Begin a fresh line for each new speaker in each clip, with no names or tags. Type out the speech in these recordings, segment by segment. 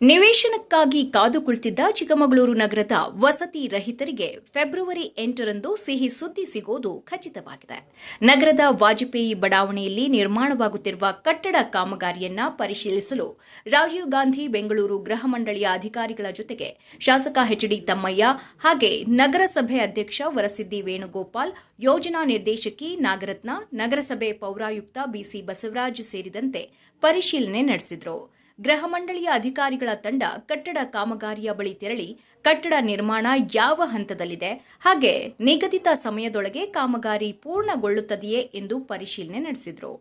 ನಿವೇಶನಕ್ಕಾಗಿ ಕಾದು ಕುಳಿತಿದ್ದ ಚಿಕ್ಕಮಗಳೂರು ನಗರದ ವಸತಿ ರಹಿತರಿಗೆ ಫೆಬ್ರವರಿ ಎಂಟರಂದು ಸಿಹಿ ಸುದ್ದಿ ಸಿಗೋದು ಖಚಿತವಾಗಿದೆ. ನಗರದ ವಾಜಪೇಯಿ ಬಡಾವಣೆಯಲ್ಲಿ ನಿರ್ಮಾಣವಾಗುತ್ತಿರುವ ಕಟ್ಟಡ ಕಾಮಗಾರಿಯನ್ನ ಪರಿಶೀಲಿಸಲು ರಾಜೀವ್ ಗಾಂಧಿ ಬೆಂಗಳೂರು ಗೃಹ ಮಂಡಳಿಯ ಅಧಿಕಾರಿಗಳ ಜೊತೆಗೆ ಶಾಸಕ ಎಚ್ಡಿ ತಮ್ಮಯ್ಯ ಹಾಗೆ ನಗರಸಭೆ ಅಧ್ಯಕ್ಷ ವರಸಿದ್ದಿ ವೇಣುಗೋಪಾಲ್, ಯೋಜನಾ ನಿರ್ದೇಶಕಿ ನಾಗರತ್ನ, ನಗರಸಭೆ ಪೌರಾಯುಕ್ತ ಬಿಸಿ ಬಸವರಾಜ್ ಸೇರಿದಂತೆ ಪರಿಶೀಲನೆ ನಡೆಸಿದರು. ಗೃಹ ಮಂಡಳಿಯ ಅಧಿಕಾರಿಗಳ ತಂಡ ಕಟ್ಟಡ ಕಾಮಗಾರಿಯ ಬಳಿ ತೆರಳಿ ಕಟ್ಟಡ ನಿರ್ಮಾಣ ಯಾವ ಹಂತದಲ್ಲಿದೆ, ಹಾಗೆ ನಿಗದಿತ ಸಮಯದೊಳಗೆ ಕಾಮಗಾರಿ ಪೂರ್ಣಗೊಳ್ಳುತ್ತದೆಯೇ ಎಂದು ಪರಿಶೀಲನೆ ನಡೆಸಿದರು.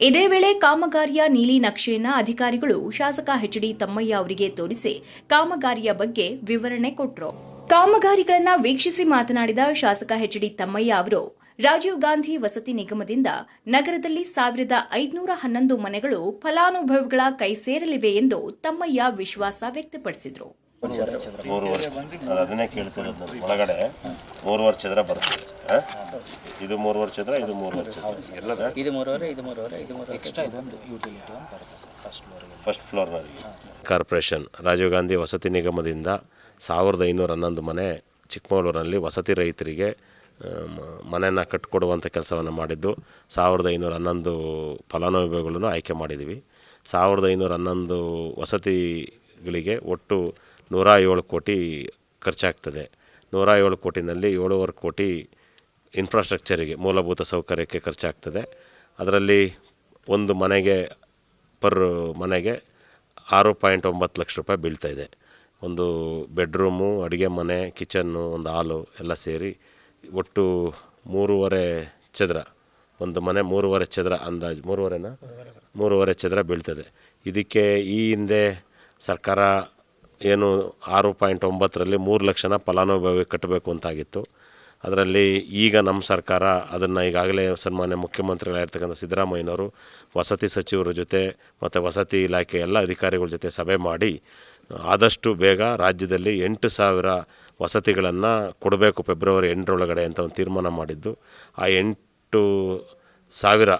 ಇದೇ ವೇಳೆ ಕಾಮಗಾರಿಯ ನೀಲಿ ನಕ್ಷೆಯನ್ನ ಅಧಿಕಾರಿಗಳು ಶಾಸಕ ಎಚ್ ಡಿ ತಮ್ಮಯ್ಯ ಅವರಿಗೆ ತೋರಿಸಿ ಕಾಮಗಾರಿಯ ಬಗ್ಗೆ ವಿವರಣೆ ಕೊಟ್ಟರು ಕಾಮಗಾರಿಗಳನ್ನ ವೀಕ್ಷಿಸಿ ಮಾತನಾಡಿದ ಶಾಸಕ ಎಚ್ ಡಿ ತಮ್ಮಯ್ಯ ಅವರು ರಾಜೀವ್ ಗಾಂಧಿ ವಸತಿ ನಿಗಮದಿಂದ ನಗರದಲ್ಲಿ ಸಾವಿರದ ಐದುನೂರ ಹನ್ನೊಂದು ಮನೆಗಳು ಫಲಾನುಭವಿಗಳ ಕೈ ಸೇರಲಿವೆ ಎಂದು ತಮ್ಮಯ್ಯ ವಿಶ್ವಾಸ ವ್ಯಕ್ತಪಡಿಸಿದರು.
ಮೂರು ವರ್ಷ ಅದನ್ನೇ ಕೇಳ್ತಿರೋದು. ಒಳಗಡೆ ಮೂರು ವರ್ಷದ್ರ ಬರ್ತದೆ? ಇದು ಮೂರು ಚದರ ಇದು ಮೂರು ವರ್ಷ ಎಲ್ಲದ
ಇದು ಮೂರುವರೆ ಇದು ಮೂರುವರೆ ಇದು ಮೂರುವರೆ
ಎಕ್ಸ್ಟ್ರಾ ಇದೊಂದು ಯುಟಿಲಿಟಿ ಒಂದು ಬರುತ್ತೆ ಸರ್ ಫಸ್ಟ್ ಫ್ಲೋರಿಗೆ
ಫಸ್ಟ್ ಫ್ಲೋರ್ನಲ್ಲಿ ಕಾರ್ಪೊರೇಷನ್ ರಾಜೀವ್ ಗಾಂಧಿ ವಸತಿ ನಿಗಮದಿಂದ ಸಾವಿರದ ಐನೂರ ಹನ್ನೊಂದು ಮನೆ ಚಿಕ್ಕಮಗಳೂರಿನಲ್ಲಿ ವಸತಿ ರೈತರಿಗೆ ಮನೆಯನ್ನು ಕಟ್ಟಿಕೊಡುವಂಥ ಕೆಲಸವನ್ನು ಮಾಡಿದ್ದು. ಸಾವಿರದ ಐನೂರ ಹನ್ನೊಂದು ಫಲಾನುಭವಿಗಳನ್ನು ಆಯ್ಕೆ ಮಾಡಿದ್ದೀವಿ ಸಾವಿರದ ಐನೂರ ಹನ್ನೊಂದು ವಸತಿಗಳಿಗೆ ಒಟ್ಟು ನೂರ ಏಳು ಕೋಟಿ ಖರ್ಚಾಗ್ತದೆ. ನೂರ ಏಳು ಕೋಟಿನಲ್ಲಿ ಏಳುವರೆ ಕೋಟಿ ಇನ್ಫ್ರಾಸ್ಟ್ರಕ್ಚರಿಗೆ ಮೂಲಭೂತ ಸೌಕರ್ಯಕ್ಕೆ ಖರ್ಚಾಗ್ತದೆ. ಅದರಲ್ಲಿ ಒಂದು ಮನೆಗೆ ಪರ್ ಮನೆಗೆ ಆರು ಪಾಯಿಂಟ್ ಒಂಬತ್ತು ಲಕ್ಷ ರೂಪಾಯಿ ಬೀಳ್ತಾಯಿದೆ ಒಂದು ಬೆಡ್ರೂಮು ಅಡುಗೆ ಮನೆ ಕಿಚನ್ನು ಒಂದು ಹಾಲು ಎಲ್ಲ ಸೇರಿ ಒಟ್ಟು ಮೂರುವರೆ ಚದರ, ಒಂದು ಮನೆ ಮೂರುವರೆ ಚದರ ಅಂದಾಜು. ಮೂರುವರೆನ? ಮೂರುವರೆ ಚದರ ಬೀಳ್ತದೆ. ಇದಕ್ಕೆ ಈ ಹಿಂದೆ ಸರ್ಕಾರ ಏನು ಆರು ಪಾಯಿಂಟ್ ಒಂಬತ್ತರಲ್ಲಿ ಮೂರು ಲಕ್ಷನ ಫಲಾನುಭವಿ ಕಟ್ಟಬೇಕು ಅಂತಾಗಿತ್ತು. ಅದರಲ್ಲಿ ಈಗ ನಮ್ಮ ಸರ್ಕಾರ ಅದನ್ನು ಈಗಾಗಲೇ ಸನ್ಮಾನ್ಯ ಮುಖ್ಯಮಂತ್ರಿಗಳಾಗಿರ್ತಕ್ಕಂಥ ಸಿದ್ದರಾಮಯ್ಯನವರು, ವಸತಿ ಸಚಿವರ ಜೊತೆ ಮತ್ತು ವಸತಿ ಇಲಾಖೆ ಎಲ್ಲ ಅಧಿಕಾರಿಗಳ ಜೊತೆ ಸಭೆ ಮಾಡಿ, ಆದಷ್ಟು ಬೇಗ ರಾಜ್ಯದಲ್ಲಿ ಎಂಟು ಸಾವಿರ ವಸತಿಗಳನ್ನು ಕೊಡಬೇಕು ಫೆಬ್ರವರಿ ಎಂಟರೊಳಗಡೆ ಅಂತ ಒಂದು ತೀರ್ಮಾನ ಮಾಡಿದ್ದು. ಆ ಎಂಟು ಸಾವಿರ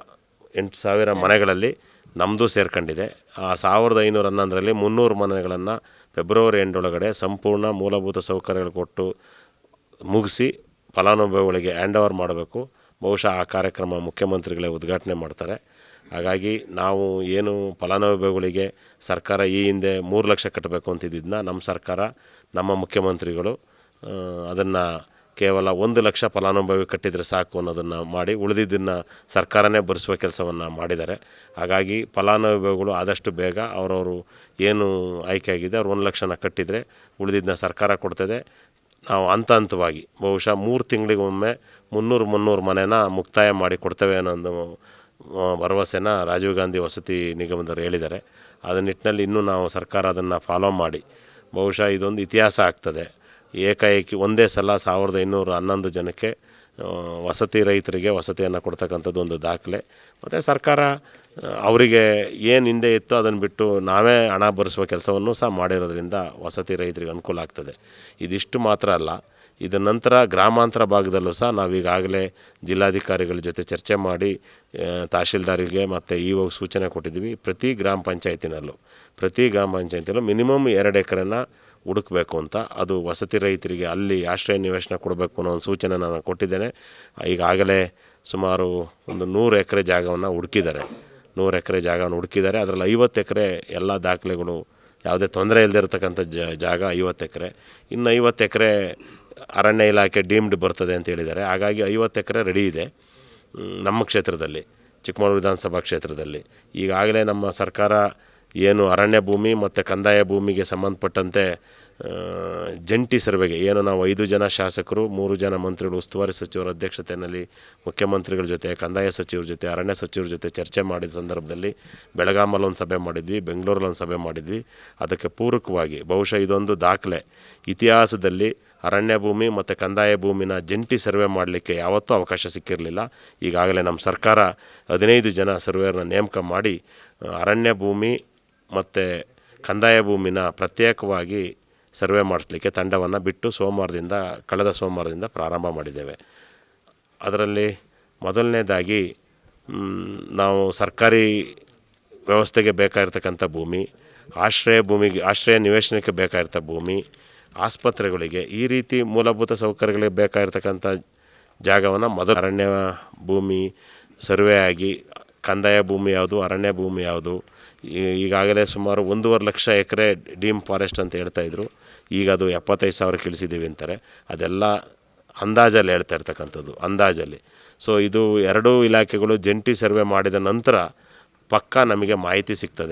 ಎಂಟು ಸಾವಿರ ಮನೆಗಳಲ್ಲಿ ನಮ್ಮದು ಸೇರ್ಕೊಂಡಿದೆ. ಆ ಸಾವಿರದ ಐನೂರ ಹನ್ನೊಂದರಲ್ಲಿ ಮುನ್ನೂರು ಮನೆಗಳನ್ನು ಫೆಬ್ರವರಿ ಎಂಟರೊಳಗಡೆ ಸಂಪೂರ್ಣ ಮೂಲಭೂತ ಸೌಕರ್ಯಗಳು ಕೊಟ್ಟು ಮುಗಿಸಿ ಫಲಾನುಭವಿಗಳಿಗೆ ಹ್ಯಾಂಡ್ ಓವರ್ ಮಾಡಬೇಕು. ಬಹುಶಃ ಆ ಕಾರ್ಯಕ್ರಮ ಮುಖ್ಯಮಂತ್ರಿಗಳೇ ಉದ್ಘಾಟನೆ ಮಾಡ್ತಾರೆ. ಹಾಗಾಗಿ ನಾವು ಏನು ಫಲಾನುಭವಿಗಳಿಗೆ ಸರ್ಕಾರ ಈ ಹಿಂದೆ ಮೂರು ಲಕ್ಷ ಕಟ್ಟಬೇಕು ಅಂತಿದ್ದನ್ನ ನಮ್ಮ ಸರ್ಕಾರ, ನಮ್ಮ ಮುಖ್ಯಮಂತ್ರಿಗಳು ಅದನ್ನು ಕೇವಲ ಒಂದು ಲಕ್ಷ ಫಲಾನುಭವಿ ಕಟ್ಟಿದರೆ ಸಾಕು ಅನ್ನೋದನ್ನು ಮಾಡಿ ಉಳಿದಿದ್ದನ್ನು ಸರ್ಕಾರನೇ ಭರಿಸುವ ಕೆಲಸವನ್ನು ಮಾಡಿದ್ದಾರೆ. ಹಾಗಾಗಿ ಫಲಾನುಭವಿಗಳು ಆದಷ್ಟು ಬೇಗ ಅವರವರು ಏನು ಆಯ್ಕೆ ಆಗಿದೆ ಅವ್ರು ಒಂದು ಲಕ್ಷನ ಕಟ್ಟಿದರೆ ಉಳಿದಿದ್ದನ್ನ ಸರ್ಕಾರ ಕೊಡ್ತದೆ. ನಾವು ಹಂತ ಹಂತವಾಗಿ ಬಹುಶಃ ಮೂರು ತಿಂಗಳಿಗೊಮ್ಮೆ ಮುನ್ನೂರು ಮುನ್ನೂರು ಮನೆನ ಮುಕ್ತಾಯ ಮಾಡಿ ಕೊಡ್ತೇವೆ ಅನ್ನೋ ಒಂದು ಭರವಸೆನ ರಾಜೀವ್ ಗಾಂಧಿ ವಸತಿ ನಿಗಮದವರು ಹೇಳಿದ್ದಾರೆ. ಅದ ನಿಟ್ಟಿನಲ್ಲಿ ಇನ್ನೂ ನಾವು ಸರ್ಕಾರ ಅದನ್ನು ಫಾಲೋ ಮಾಡಿ. ಬಹುಶಃ ಇದೊಂದು ಇತಿಹಾಸ ಆಗ್ತದೆ. ಏಕಾಏಕಿ ಒಂದೇ ಸಲ ಸಾವಿರದ ಐನೂರ ಹನ್ನೊಂದು ಜನಕ್ಕೆ ವಸತಿ ರೈತರಿಗೆ ವಸತಿಯನ್ನು ಕೊಡ್ತಕ್ಕಂಥದ್ದು ಒಂದು ದಾಖಲೆ. ಮತ್ತು ಸರ್ಕಾರ ಅವರಿಗೆ ಏನು ಹಿಂದೆ ಇತ್ತು ಅದನ್ನು ಬಿಟ್ಟು ನಾವೇ ಹಣ ಭರಿಸುವ ಕೆಲಸವನ್ನು ಸಹ ಮಾಡಿರೋದ್ರಿಂದ ವಸತಿ ರೈತರಿಗೆ ಅನುಕೂಲ ಆಗ್ತದೆ. ಇದಿಷ್ಟು ಮಾತ್ರ ಅಲ್ಲ ಇದರ ನಂತರ ಗ್ರಾಮಾಂತರ ಭಾಗದಲ್ಲೂ ಸಹ ನಾವೀಗಾಗಲೇ ಜಿಲ್ಲಾಧಿಕಾರಿಗಳ ಜೊತೆ ಚರ್ಚೆ ಮಾಡಿ ತಹಶೀಲ್ದಾರಿಗೆ ಮತ್ತು ಇವಾಗ ಸೂಚನೆ ಕೊಟ್ಟಿದ್ದೀವಿ ಪ್ರತಿ ಗ್ರಾಮ ಪಂಚಾಯತಿನಲ್ಲೂ. ಪ್ರತಿ ಗ್ರಾಮ ಪಂಚಾಯತಿನಲ್ಲೂ ಮಿನಿಮಮ್ ಎರಡು ಎಕರೆನ ಹುಡುಕಬೇಕು ಅಂತ. ಅದು ವಸತಿ ರೈತರಿಗೆ ಅಲ್ಲಿ ಆಶ್ರಯ ನಿವೇಶನ ಕೊಡಬೇಕು ಅನ್ನೋ ಒಂದು ಸೂಚನೆ ನಾನು ಕೊಟ್ಟಿದ್ದೇನೆ. ಈಗಾಗಲೇ ಸುಮಾರು ಒಂದು ನೂರು ಎಕರೆ ಜಾಗವನ್ನು ಹುಡುಕಿದ್ದಾರೆ. ನೂರು ಎಕರೆ ಜಾಗವನ್ನು ಹುಡುಕಿದ್ದಾರೆ. ಅದರಲ್ಲಿ ಐವತ್ತು ಎಕರೆ ಎಲ್ಲ ದಾಖಲೆಗಳು ಯಾವುದೇ ತೊಂದರೆ ಇಲ್ಲದಿರತಕ್ಕಂಥ ಜಾಗ ಐವತ್ತು ಎಕರೆ. ಇನ್ನು ಐವತ್ತು ಎಕರೆ ಅರಣ್ಯ ಇಲಾಖೆ ಡೀಮ್ಡ್ ಬರ್ತದೆ ಅಂತ ಹೇಳಿದ್ದಾರೆ. ಹಾಗಾಗಿ ಐವತ್ತು ಎಕರೆ ರೆಡಿ ಇದೆ ನಮ್ಮ ಕ್ಷೇತ್ರದಲ್ಲಿ, ಚಿಕ್ಕಮಗಳೂರು ವಿಧಾನಸಭಾ ಕ್ಷೇತ್ರದಲ್ಲಿ. ಈಗಾಗಲೇ ನಮ್ಮ ಸರ್ಕಾರ ಏನು ಅರಣ್ಯ ಭೂಮಿ ಮತ್ತು ಕಂದಾಯ ಭೂಮಿಗೆ ಸಂಬಂಧಪಟ್ಟಂತೆ ಜಂಟಿ ಸರ್ವೆಗೆ, ಏನು ನಾವು ಐದು ಜನ ಶಾಸಕರು, ಮೂರು ಜನ ಮಂತ್ರಿಗಳು, ಉಸ್ತುವಾರಿ ಸಚಿವರ ಅಧ್ಯಕ್ಷತೆಯಲ್ಲಿ ಮುಖ್ಯಮಂತ್ರಿಗಳ ಜೊತೆ, ಕಂದಾಯ ಸಚಿವರ ಜೊತೆ, ಅರಣ್ಯ ಸಚಿವರ ಜೊತೆ ಚರ್ಚೆ ಮಾಡಿದ ಸಂದರ್ಭದಲ್ಲಿ ಬೆಳಗಾಮಲ್ಲಿ ಒಂದು ಸಭೆ ಮಾಡಿದ್ವಿ, ಬೆಂಗಳೂರಲ್ಲಿ ಒಂದು ಸಭೆ ಮಾಡಿದ್ವಿ. ಅದಕ್ಕೆ ಪೂರಕವಾಗಿ, ಬಹುಶಃ ಇದೊಂದು ದಾಖಲೆ. ಇತಿಹಾಸದಲ್ಲಿ ಅರಣ್ಯ ಭೂಮಿ ಮತ್ತು ಕಂದಾಯ ಭೂಮಿನ ಜಂಟಿ ಸರ್ವೆ ಮಾಡಲಿಕ್ಕೆ ಯಾವತ್ತೂ ಅವಕಾಶ ಸಿಕ್ಕಿರಲಿಲ್ಲ. ಈಗಾಗಲೇ ನಮ್ಮ ಸರ್ಕಾರ ಹದಿನೈದು ಜನ ಸರ್ವೇರನ್ನ ನೇಮಕ ಮಾಡಿ, ಅರಣ್ಯ ಭೂಮಿ ಮತ್ತು ಕಂದಾಯ ಭೂಮಿನ ಪ್ರತ್ಯೇಕವಾಗಿ ಸರ್ವೆ ಮಾಡಿಸ್ಲಿಕ್ಕೆ ತಂಡವನ್ನು ಬಿಟ್ಟು ಸೋಮವಾರದಿಂದ, ಕಳೆದ ಸೋಮವಾರದಿಂದ ಪ್ರಾರಂಭ ಮಾಡಿದ್ದೇವೆ. ಅದರಲ್ಲಿ ಮೊದಲನೇದಾಗಿ ನಾವು ಸರ್ಕಾರಿ ವ್ಯವಸ್ಥೆಗೆ ಬೇಕಾಗಿರ್ತಕ್ಕಂಥ ಭೂಮಿ, ಆಶ್ರಯ ಭೂಮಿಗೆ, ಆಶ್ರಯ ನಿವೇಶನಕ್ಕೆ ಬೇಕಾಗಿರ್ತ ಭೂಮಿ, ಆಸ್ಪತ್ರೆಗಳಿಗೆ ಈ ರೀತಿ ಮೂಲಭೂತ ಸೌಕರ್ಯಗಳಿಗೆ ಬೇಕಾಗಿರ್ತಕ್ಕಂಥ ಜಾಗವನ್ನು ಮೊದಲು ಅರಣ್ಯ ಭೂಮಿ ಸರ್ವೆ ಆಗಿ ಕಂದಾಯ ಭೂಮಿ ಯಾವುದು, ಅರಣ್ಯ ಭೂಮಿ ಯಾವುದು ಈಗಾಗಲೇ ಸುಮಾರು ಒಂದೂವರೆ ಲಕ್ಷ ಎಕರೆ ಡೀಮ್ ಫಾರೆಸ್ಟ್ ಅಂತ ಹೇಳ್ತಾ ಇದ್ದರು ಈಗ ಅದು ಎಪ್ಪತ್ತೈದು ಸಾವಿರ ಇಳಿಸಿದ್ದೀವಿ ಅಂತಾರೆ. ಅದೆಲ್ಲ ಅಂದಾಜಲ್ಲಿ ಹೇಳ್ತಾ ಇರ್ತಕ್ಕಂಥದ್ದು, ಅಂದಾಜಲ್ಲಿ. ಸೊ ಇದು ಎರಡೂ ಇಲಾಖೆಗಳು ಜಂಟಿ ಸರ್ವೆ ಮಾಡಿದ ನಂತರ ಪಕ್ಕಾ ನಮಗೆ ಮಾಹಿತಿ ಸಿಗ್ತದೆ.